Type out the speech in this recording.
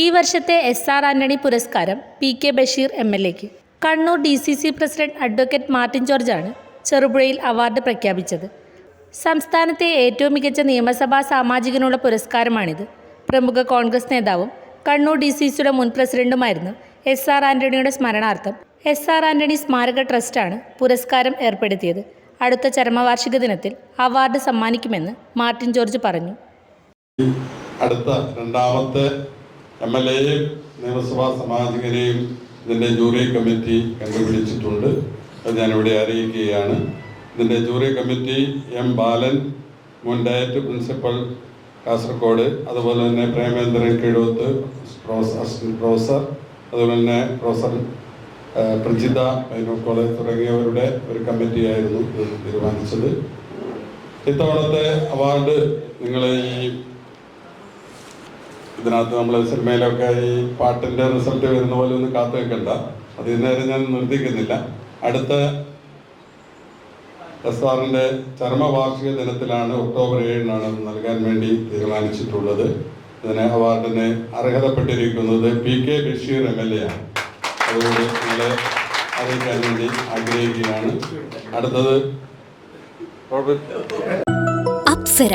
ഈ വർഷത്തെ S R Antony പുരസ്കാരം P K Basheer M L A. Kannur D C C president advocate Martin ജോർജാണ് ചെറുപുഴയിൽ award പ്രഖ്യാപിച്ചത്. സംസ്ഥാനത്തെ ഏറ്റവും മികച്ച നിയമസഭാ സാമാജികനുള്ള പുരസ്കാരമാണിത്. പ്രമുഖ കോൺഗ്രസ് നേതാവും കണ്ണൂർ ഡി സി സിയുടെ മുൻ പ്രസിഡന്റുമായിരുന്നു എസ് ആർ ആന്റണിയുടെ സ്മരണാർത്ഥം. എസ് ആർ ആന്റണി സ്മാരക ട്രസ്റ്റാണ് പുരസ്കാരം ഏർപ്പെടുത്തിയത്. അടുത്ത ചരമവാർഷിക ദിനത്തിൽ അവാർഡ് സമ്മാനിക്കുമെന്ന് മാർട്ടിൻ ജോർജ് പറഞ്ഞു. അടുത്ത രണ്ടാമത്തെ എം എൽ എയും നിയമസഭാ ഇതിന്റെ ജൂറി കമ്മിറ്റി കണ്ടുപിടിച്ചിട്ടുണ്ട്. അത് ഞാനിവിടെ അറിയിക്കുകയാണ്. ഇതിന്റെ ജൂറി കമ്മിറ്റി എം ബാലൻ മുൻ ഡയറ്റ് പ്രിൻസിപ്പൽ കാസർഗോഡ് അതുപോലെ തന്നെ Premendran Kizhoth professor assistant professor അതുപോലെ തന്നെ പ്രൊഫസർ പ്രജിത പൈനോക്കോൾ തുടങ്ങിയവരുടെ ഒരു കമ്മിറ്റിയായിരുന്നു ഇത് തീരുമാനിച്ചത്. ഇത്തവണത്തെ അവാർഡ് നിങ്ങൾ ഈ ഇതിനകത്ത് നമ്മൾ സിനിമയിലൊക്കെ ഈ പാട്ടിന്റെ റിസൾട്ട് വരുന്ന പോലെ ഒന്നും കാത്തു വെക്കണ്ട. അത് ഇന്നേരം ഞാൻ നിർത്തിക്കുന്നില്ല. അടുത്ത എസ് ആറിന്റെ ചരമവാർഷിക ദിനത്തിലാണ് ഒക്ടോബർ ഏഴിനാണ് നൽകാൻ വേണ്ടി തീരുമാനിച്ചിട്ടുള്ളത്. ഇതിന് അവാർഡിന് അർഹതപ്പെട്ടിരിക്കുന്നത് P K Basheer M L A ആണ്. അതുകൊണ്ട് നിങ്ങളെ അറിയിക്കാൻ വേണ്ടി ആഗ്രഹിക്കുകയാണ്. അടുത്തത് അപ്സര.